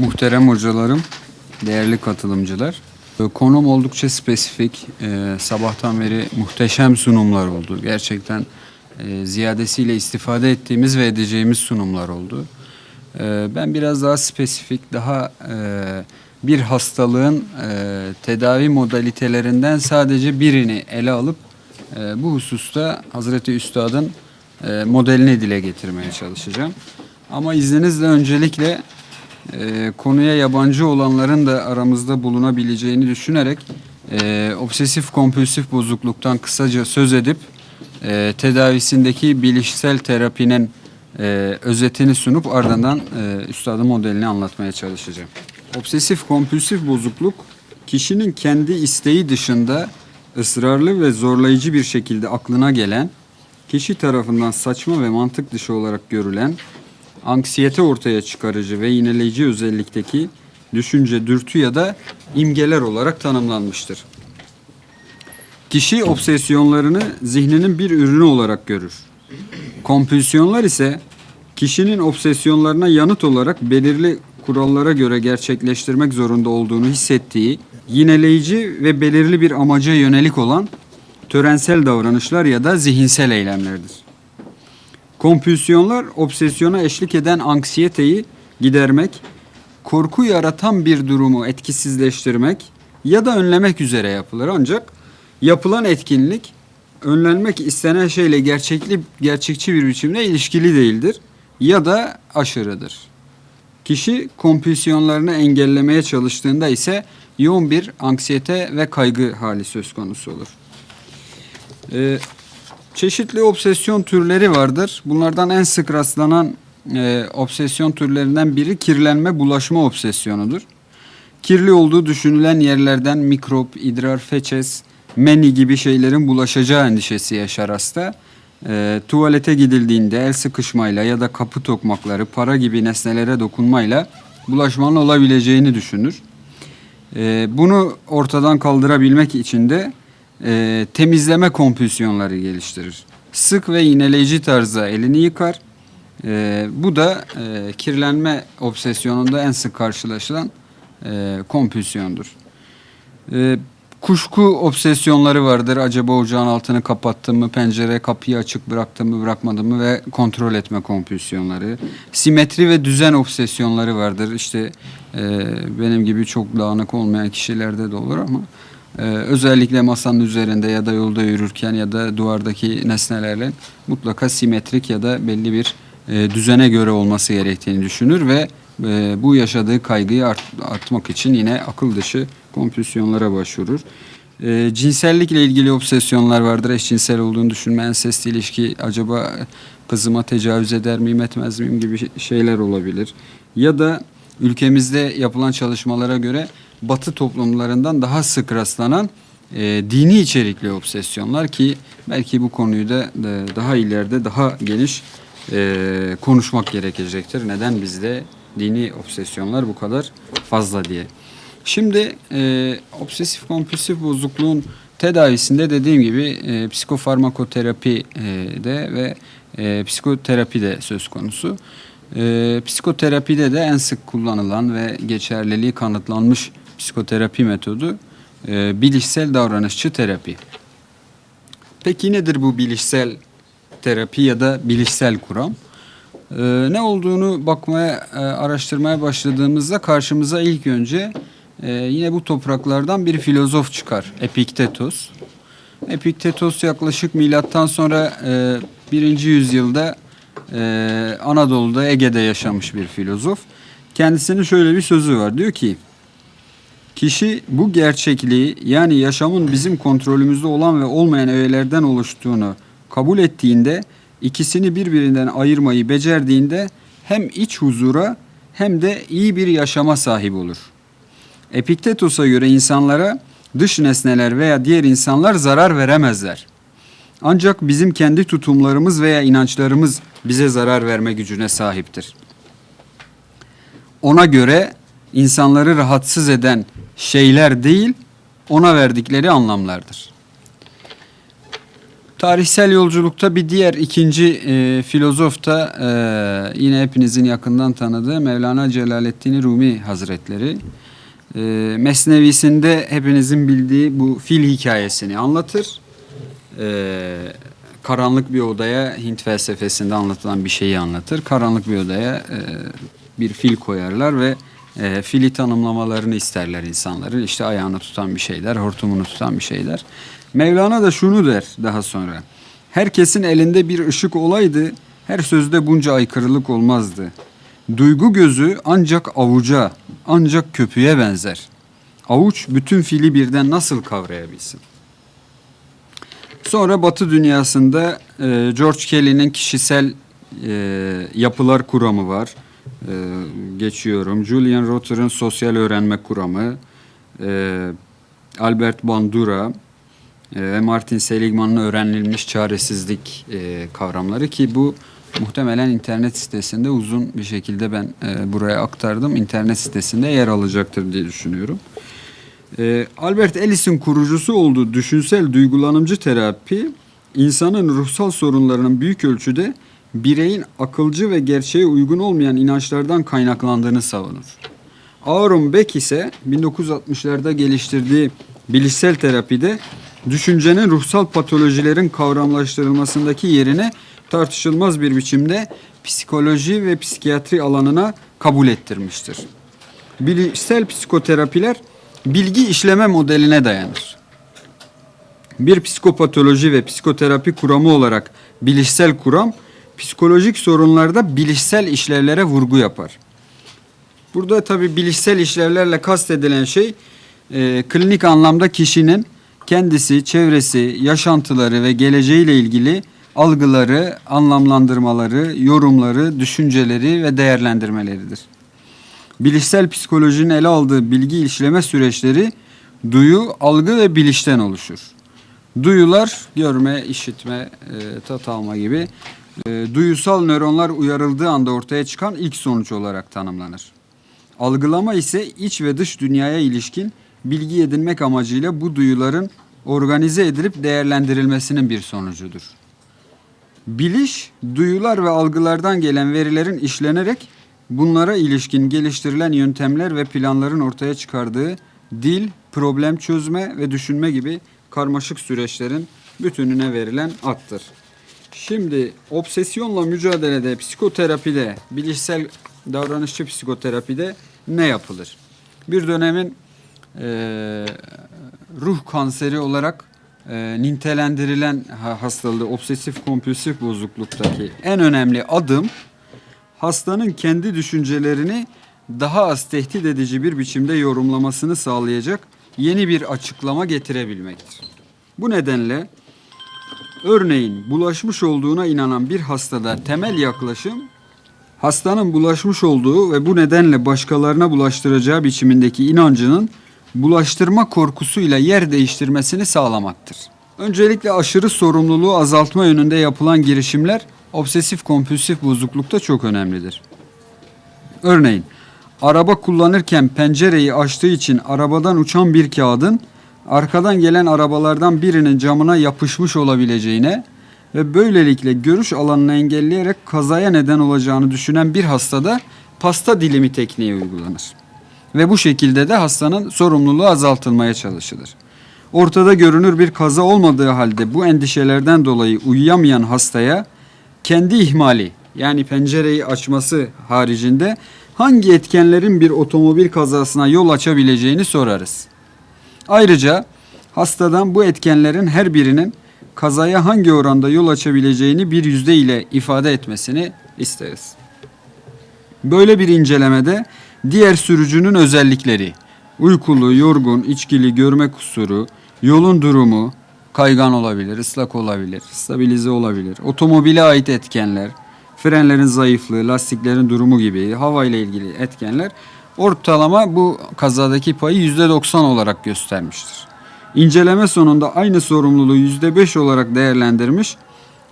Muhterem hocalarım, değerli katılımcılar. Ee, Konum oldukça spesifik. Ee, sabahtan beri muhteşem sunumlar oldu. Gerçekten e, ziyadesiyle istifade ettiğimiz ve edeceğimiz sunumlar oldu. Ee, ben biraz daha spesifik, daha e, bir hastalığın e, tedavi modalitelerinden sadece birini ele alıp bu hususta Hazreti Üstad'ın modelini dile getirmeye çalışacağım. Ama izninizle öncelikle e, konuya yabancı olanların da aramızda bulunabileceğini düşünerek e, obsesif kompulsif bozukluktan kısaca söz edip e, tedavisindeki bilişsel terapinin e, özetini sunup ardından e, üstadın modelini anlatmaya çalışacağım. Obsesif kompulsif bozukluk kişinin kendi isteği dışında ısrarlı ve zorlayıcı bir şekilde aklına gelen, kişi tarafından saçma ve mantık dışı olarak görülen, anksiyete ortaya çıkarıcı ve yineleyici özellikteki düşünce, dürtü ya da imgeler olarak tanımlanmıştır. Kişi obsesyonlarını zihninin bir ürünü olarak görür. Kompülsiyonlar ise kişinin obsesyonlarına yanıt olarak belirli kurallara göre gerçekleştirmek zorunda olduğunu hissettiği, yineleyici ve belirli bir amaca yönelik olan törensel davranışlar ya da zihinsel eylemlerdir. Kompülsiyonlar obsesyona eşlik eden anksiyeteyi gidermek, korku yaratan bir durumu etkisizleştirmek ya da önlemek üzere yapılır. Ancak yapılan etkinlik önlenmek istenen şeyle gerçekli gerçekçi bir biçimde ilişkili değildir ya da aşırıdır. Kişi kompülsiyonlarını engellemeye çalıştığında ise yoğun bir anksiyete ve kaygı hali söz konusu olur. Ee, çeşitli obsesyon türleri vardır. Bunlardan en sık rastlanan e, obsesyon türlerinden biri kirlenme bulaşma obsesyonudur. Kirli olduğu düşünülen yerlerden mikrop, idrar, feçes, meni gibi şeylerin bulaşacağı endişesi yaşar hasta. E, tuvalete gidildiğinde el sıkışmayla ya da kapı tokmakları, para gibi nesnelere dokunmayla bulaşmanın olabileceğini düşünür. E, bunu ortadan kaldırabilmek için de e, temizleme kompülsiyonları geliştirir. Sık ve iğneleyici tarzda elini yıkar. E, bu da e, kirlenme obsesyonunda en sık karşılaşılan e, kompülsiyondur. E, kuşku obsesyonları vardır. Acaba ocağın altını kapattım mı, pencere kapıyı açık bıraktım mı, bırakmadım mı ve kontrol etme kompülsiyonları. Simetri ve düzen obsesyonları vardır. İşte e, benim gibi çok dağınık olmayan kişilerde de olur ama e, özellikle masanın üzerinde ya da yolda yürürken ya da duvardaki nesnelerle mutlaka simetrik ya da belli bir e, düzene göre olması gerektiğini düşünür ve e, bu yaşadığı kaygıyı art, artmak için yine akıl dışı kompülsiyonlara başvurur. E, cinsellikle ilgili obsesyonlar vardır. Eşcinsel olduğunu düşünme, ensest ilişki, acaba kızıma tecavüz eder miyim, etmez miyim gibi şeyler olabilir. Ya da ülkemizde yapılan çalışmalara göre Batı toplumlarından daha sık rastlanan e, dini içerikli obsesyonlar ki belki bu konuyu da e, daha ileride daha geniş e, konuşmak gerekecektir. Neden bizde dini obsesyonlar bu kadar fazla diye. Şimdi e, obsesif kompulsif bozukluğun tedavisinde dediğim gibi e, psikofarmakoterapi e, de ve e, psikoterapi de söz konusu. E, psikoterapide de en sık kullanılan ve geçerliliği kanıtlanmış psikoterapi metodu e, bilişsel davranışçı terapi. Peki nedir bu bilişsel terapi ya da bilişsel kuram? Ee, ne olduğunu bakmaya, e, araştırmaya başladığımızda karşımıza ilk önce e, yine bu topraklardan bir filozof çıkar. Epiktetos. Epiktetos yaklaşık milattan sonra e, birinci yüzyılda e, Anadolu'da Ege'de yaşamış bir filozof. Kendisinin şöyle bir sözü var. Diyor ki Kişi bu gerçekliği yani yaşamın bizim kontrolümüzde olan ve olmayan öğelerden oluştuğunu kabul ettiğinde ikisini birbirinden ayırmayı becerdiğinde hem iç huzura hem de iyi bir yaşama sahip olur. Epiktetos'a göre insanlara dış nesneler veya diğer insanlar zarar veremezler. Ancak bizim kendi tutumlarımız veya inançlarımız bize zarar verme gücüne sahiptir. Ona göre insanları rahatsız eden şeyler değil, ona verdikleri anlamlardır. Tarihsel yolculukta bir diğer ikinci e, filozof da e, yine hepinizin yakından tanıdığı Mevlana Celaleddin Rumi Hazretleri. E, Mesnevisinde hepinizin bildiği bu fil hikayesini anlatır. E, karanlık bir odaya Hint felsefesinde anlatılan bir şeyi anlatır. Karanlık bir odaya e, bir fil koyarlar ve e, fili tanımlamalarını isterler insanların. İşte ayağını tutan bir şeyler, hortumunu tutan bir şeyler. Mevlana da şunu der daha sonra. Herkesin elinde bir ışık olaydı, her sözde bunca aykırılık olmazdı. Duygu gözü ancak avuca, ancak köpüğe benzer. Avuç bütün fili birden nasıl kavrayabilsin? Sonra Batı dünyasında e, George Kelly'nin kişisel e, yapılar kuramı var. E, geçiyorum. Julian Rotter'ın sosyal öğrenme kuramı, e, Albert Bandura e, ve Martin Seligman'ın öğrenilmiş çaresizlik e, kavramları ki bu muhtemelen internet sitesinde uzun bir şekilde ben e, buraya aktardım. İnternet sitesinde yer alacaktır diye düşünüyorum. Ee, Albert Ellis'in kurucusu olduğu düşünsel duygulanımcı terapi, insanın ruhsal sorunlarının büyük ölçüde bireyin akılcı ve gerçeğe uygun olmayan inançlardan kaynaklandığını savunur. Aaron Beck ise 1960'larda geliştirdiği bilişsel terapide düşüncenin ruhsal patolojilerin kavramlaştırılmasındaki yerine tartışılmaz bir biçimde psikoloji ve psikiyatri alanına kabul ettirmiştir. Bilişsel psikoterapiler bilgi işleme modeline dayanır. Bir psikopatoloji ve psikoterapi kuramı olarak bilişsel kuram, psikolojik sorunlarda bilişsel işlevlere vurgu yapar. Burada tabi bilişsel işlevlerle kastedilen şey, e, klinik anlamda kişinin kendisi, çevresi, yaşantıları ve geleceğiyle ilgili algıları, anlamlandırmaları, yorumları, düşünceleri ve değerlendirmeleridir. Bilişsel psikolojinin ele aldığı bilgi işleme süreçleri duyu, algı ve bilişten oluşur. Duyular görme, işitme, e, tat alma gibi e, duyusal nöronlar uyarıldığı anda ortaya çıkan ilk sonuç olarak tanımlanır. Algılama ise iç ve dış dünyaya ilişkin bilgi edinmek amacıyla bu duyuların organize edilip değerlendirilmesinin bir sonucudur. Biliş, duyular ve algılardan gelen verilerin işlenerek bunlara ilişkin geliştirilen yöntemler ve planların ortaya çıkardığı dil, problem çözme ve düşünme gibi karmaşık süreçlerin bütününe verilen addır. Şimdi obsesyonla mücadelede, psikoterapide, bilişsel davranışçı psikoterapide ne yapılır? Bir dönemin eee, ruh kanseri olarak eee, nitelendirilen ha- hastalığı obsesif kompulsif bozukluktaki en önemli adım hastanın kendi düşüncelerini daha az tehdit edici bir biçimde yorumlamasını sağlayacak yeni bir açıklama getirebilmektir. Bu nedenle örneğin bulaşmış olduğuna inanan bir hastada temel yaklaşım hastanın bulaşmış olduğu ve bu nedenle başkalarına bulaştıracağı biçimindeki inancının bulaştırma korkusuyla yer değiştirmesini sağlamaktır. Öncelikle aşırı sorumluluğu azaltma yönünde yapılan girişimler obsesif kompulsif bozuklukta çok önemlidir. Örneğin araba kullanırken pencereyi açtığı için arabadan uçan bir kağıdın arkadan gelen arabalardan birinin camına yapışmış olabileceğine ve böylelikle görüş alanını engelleyerek kazaya neden olacağını düşünen bir hastada pasta dilimi tekniği uygulanır. Ve bu şekilde de hastanın sorumluluğu azaltılmaya çalışılır. Ortada görünür bir kaza olmadığı halde bu endişelerden dolayı uyuyamayan hastaya kendi ihmali yani pencereyi açması haricinde hangi etkenlerin bir otomobil kazasına yol açabileceğini sorarız. Ayrıca hastadan bu etkenlerin her birinin kazaya hangi oranda yol açabileceğini bir yüzde ile ifade etmesini isteriz. Böyle bir incelemede diğer sürücünün özellikleri, uykulu, yorgun, içkili, görme kusuru, yolun durumu, kaygan olabilir, ıslak olabilir, stabilize olabilir, otomobile ait etkenler, frenlerin zayıflığı, lastiklerin durumu gibi hava ile ilgili etkenler ortalama bu kazadaki payı %90 olarak göstermiştir. İnceleme sonunda aynı sorumluluğu %5 olarak değerlendirmiş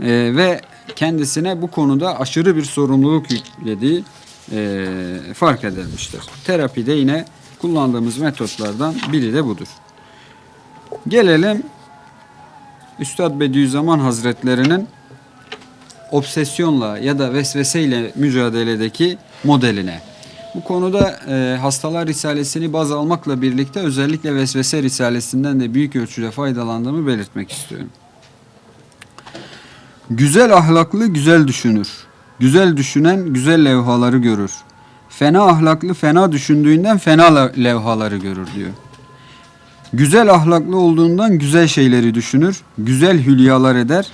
e, ve kendisine bu konuda aşırı bir sorumluluk yüklediği e, fark edilmiştir. Terapide yine kullandığımız metotlardan biri de budur. Gelelim Üstad Bediüzzaman Hazretlerinin obsesyonla ya da vesveseyle mücadeledeki modeline. Bu konuda e, Hastalar Risalesini baz almakla birlikte özellikle Vesvese Risalesinden de büyük ölçüde faydalandığımı belirtmek istiyorum. Güzel ahlaklı güzel düşünür. Güzel düşünen güzel levhaları görür. Fena ahlaklı fena düşündüğünden fena le- levhaları görür diyor. Güzel ahlaklı olduğundan güzel şeyleri düşünür, güzel hülyalar eder,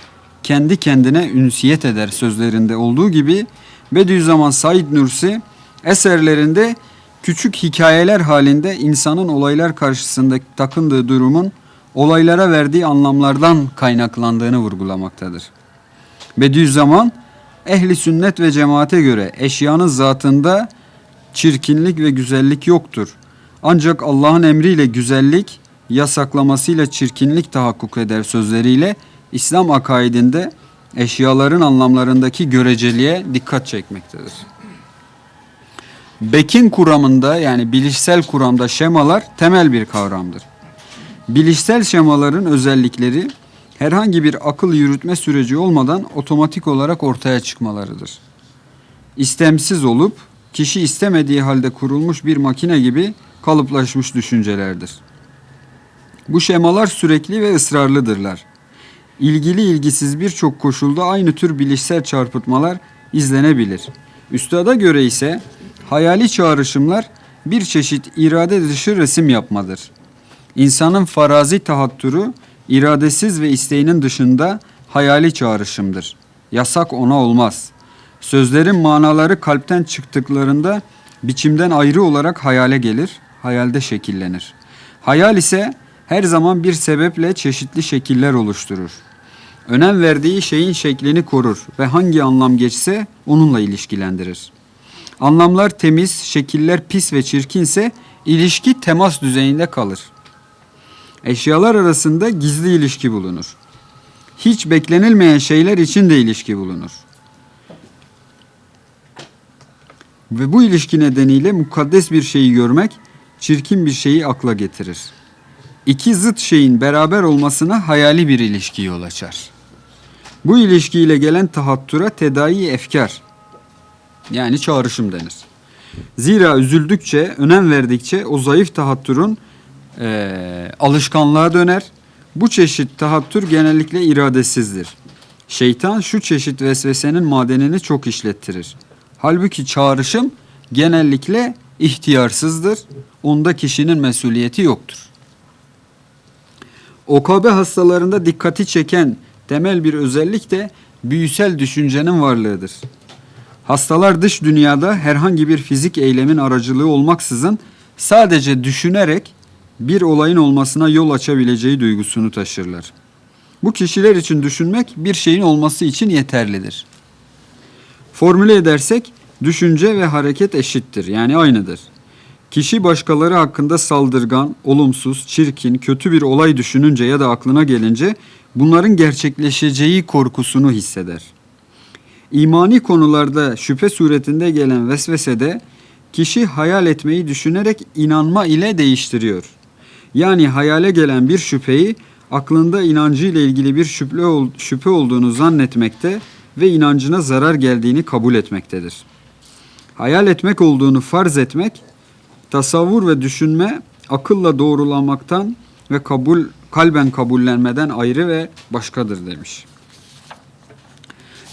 kendi kendine ünsiyet eder sözlerinde olduğu gibi Bediüzzaman Said Nursi eserlerinde küçük hikayeler halinde insanın olaylar karşısında takındığı durumun olaylara verdiği anlamlardan kaynaklandığını vurgulamaktadır. Bediüzzaman ehli sünnet ve cemaate göre eşyanın zatında çirkinlik ve güzellik yoktur. Ancak Allah'ın emriyle güzellik, yasaklamasıyla çirkinlik tahakkuk eder sözleriyle İslam akaidinde eşyaların anlamlarındaki göreceliğe dikkat çekmektedir. Bekin kuramında yani bilişsel kuramda şemalar temel bir kavramdır. Bilişsel şemaların özellikleri herhangi bir akıl yürütme süreci olmadan otomatik olarak ortaya çıkmalarıdır. İstemsiz olup kişi istemediği halde kurulmuş bir makine gibi kalıplaşmış düşüncelerdir. Bu şemalar sürekli ve ısrarlıdırlar. İlgili ilgisiz birçok koşulda aynı tür bilişsel çarpıtmalar izlenebilir. Üstada göre ise hayali çağrışımlar bir çeşit irade dışı resim yapmadır. İnsanın farazi tahattürü iradesiz ve isteğinin dışında hayali çağrışımdır. Yasak ona olmaz. Sözlerin manaları kalpten çıktıklarında biçimden ayrı olarak hayale gelir, hayalde şekillenir. Hayal ise her zaman bir sebeple çeşitli şekiller oluşturur. Önem verdiği şeyin şeklini korur ve hangi anlam geçse onunla ilişkilendirir. Anlamlar temiz, şekiller pis ve çirkinse ilişki temas düzeyinde kalır. Eşyalar arasında gizli ilişki bulunur. Hiç beklenilmeyen şeyler için de ilişki bulunur. Ve bu ilişki nedeniyle mukaddes bir şeyi görmek, çirkin bir şeyi akla getirir. İki zıt şeyin beraber olmasına hayali bir ilişki yol açar. Bu ilişkiyle gelen tahattura tedai efkar, yani çağrışım denir. Zira üzüldükçe, önem verdikçe o zayıf tahattürün eee, alışkanlığa döner. Bu çeşit tahattür genellikle iradesizdir. Şeytan şu çeşit vesvesenin madenini çok işlettirir. Halbuki çağrışım genellikle ihtiyarsızdır. Onda kişinin mesuliyeti yoktur. OKB hastalarında dikkati çeken temel bir özellik de büyüsel düşüncenin varlığıdır. Hastalar dış dünyada herhangi bir fizik eylemin aracılığı olmaksızın sadece düşünerek bir olayın olmasına yol açabileceği duygusunu taşırlar. Bu kişiler için düşünmek bir şeyin olması için yeterlidir. Formüle edersek düşünce ve hareket eşittir yani aynıdır. Kişi başkaları hakkında saldırgan, olumsuz, çirkin, kötü bir olay düşününce ya da aklına gelince bunların gerçekleşeceği korkusunu hisseder. İmani konularda şüphe suretinde gelen vesvesede kişi hayal etmeyi düşünerek inanma ile değiştiriyor. Yani hayale gelen bir şüpheyi aklında inancı ile ilgili bir şüphe, şüphe olduğunu zannetmekte ve inancına zarar geldiğini kabul etmektedir. Hayal etmek olduğunu farz etmek, tasavvur ve düşünme akılla doğrulanmaktan ve kabul kalben kabullenmeden ayrı ve başkadır demiş.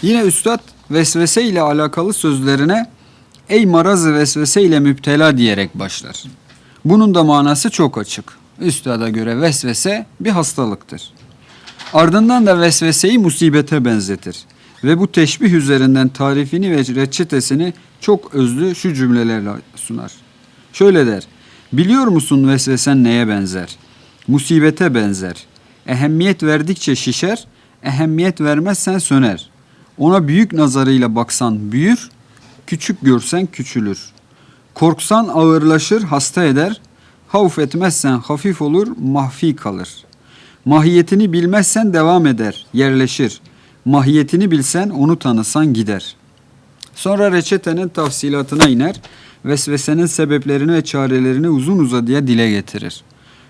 Yine üstad vesvese ile alakalı sözlerine ey marazı vesvese ile müptela diyerek başlar. Bunun da manası çok açık. Üstada göre vesvese bir hastalıktır. Ardından da vesveseyi musibete benzetir. Ve bu teşbih üzerinden tarifini ve reçetesini çok özlü şu cümlelerle sunar. Şöyle der. Biliyor musun vesvesen neye benzer? Musibete benzer. Ehemmiyet verdikçe şişer, ehemmiyet vermezsen söner. Ona büyük nazarıyla baksan büyür, küçük görsen küçülür. Korksan ağırlaşır, hasta eder. Havf etmezsen hafif olur, mahfi kalır. Mahiyetini bilmezsen devam eder, yerleşir. Mahiyetini bilsen onu tanısan gider. Sonra reçetenin tafsilatına iner, vesvesenin sebeplerini ve çarelerini uzun uzadıya dile getirir.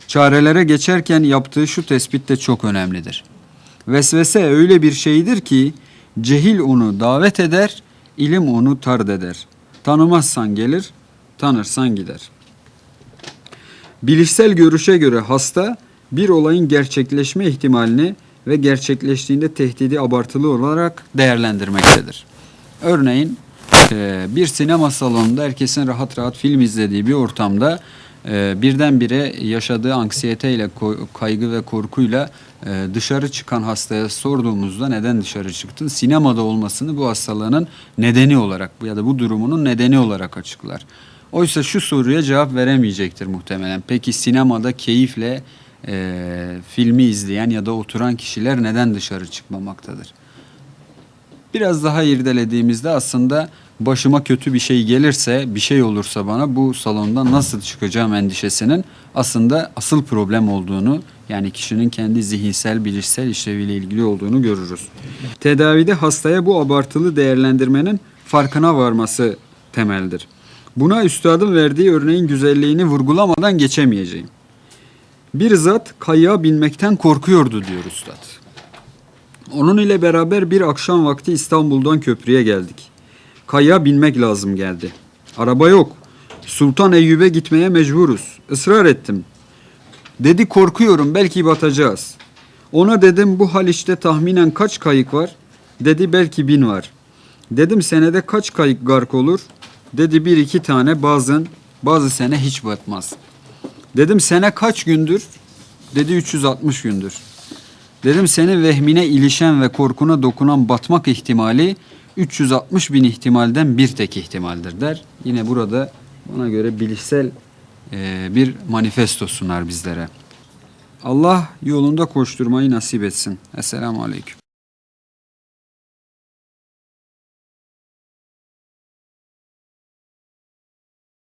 Çarelere geçerken yaptığı şu tespit de çok önemlidir. Vesvese öyle bir şeydir ki cehil onu davet eder, ilim onu tard eder. Tanımazsan gelir, tanırsan gider. Bilişsel görüşe göre hasta bir olayın gerçekleşme ihtimalini ve gerçekleştiğinde tehdidi abartılı olarak değerlendirmektedir. Örneğin e, bir sinema salonunda herkesin rahat rahat film izlediği bir ortamda e, birdenbire yaşadığı anksiyeteyle, kaygı ve korkuyla e, dışarı çıkan hastaya sorduğumuzda neden dışarı çıktın? Sinemada olmasını bu hastalığının nedeni olarak ya da bu durumunun nedeni olarak açıklar. Oysa şu soruya cevap veremeyecektir muhtemelen. Peki sinemada keyifle e, filmi izleyen ya da oturan kişiler neden dışarı çıkmamaktadır? Biraz daha irdelediğimizde aslında başıma kötü bir şey gelirse, bir şey olursa bana bu salondan nasıl çıkacağım endişesinin aslında asıl problem olduğunu yani kişinin kendi zihinsel, bilişsel işleviyle ilgili olduğunu görürüz. Tedavide hastaya bu abartılı değerlendirmenin farkına varması temeldir. Buna üstadın verdiği örneğin güzelliğini vurgulamadan geçemeyeceğim. Bir zat kayığa binmekten korkuyordu diyor üstad. Onun ile beraber bir akşam vakti İstanbul'dan köprüye geldik. Kayığa binmek lazım geldi. Araba yok. Sultan Eyyub'e gitmeye mecburuz. Israr ettim. Dedi korkuyorum belki batacağız. Ona dedim bu Haliç'te tahminen kaç kayık var? Dedi belki bin var. Dedim senede kaç kayık gark olur? Dedi bir iki tane bazen bazı sene hiç batmaz. Dedim sene kaç gündür? Dedi 360 gündür. Dedim senin vehmine ilişen ve korkuna dokunan batmak ihtimali 360 bin ihtimalden bir tek ihtimaldir der. Yine burada bana göre bilişsel e, bir manifesto sunar bizlere. Allah yolunda koşturmayı nasip etsin. Esselamu Aleyküm.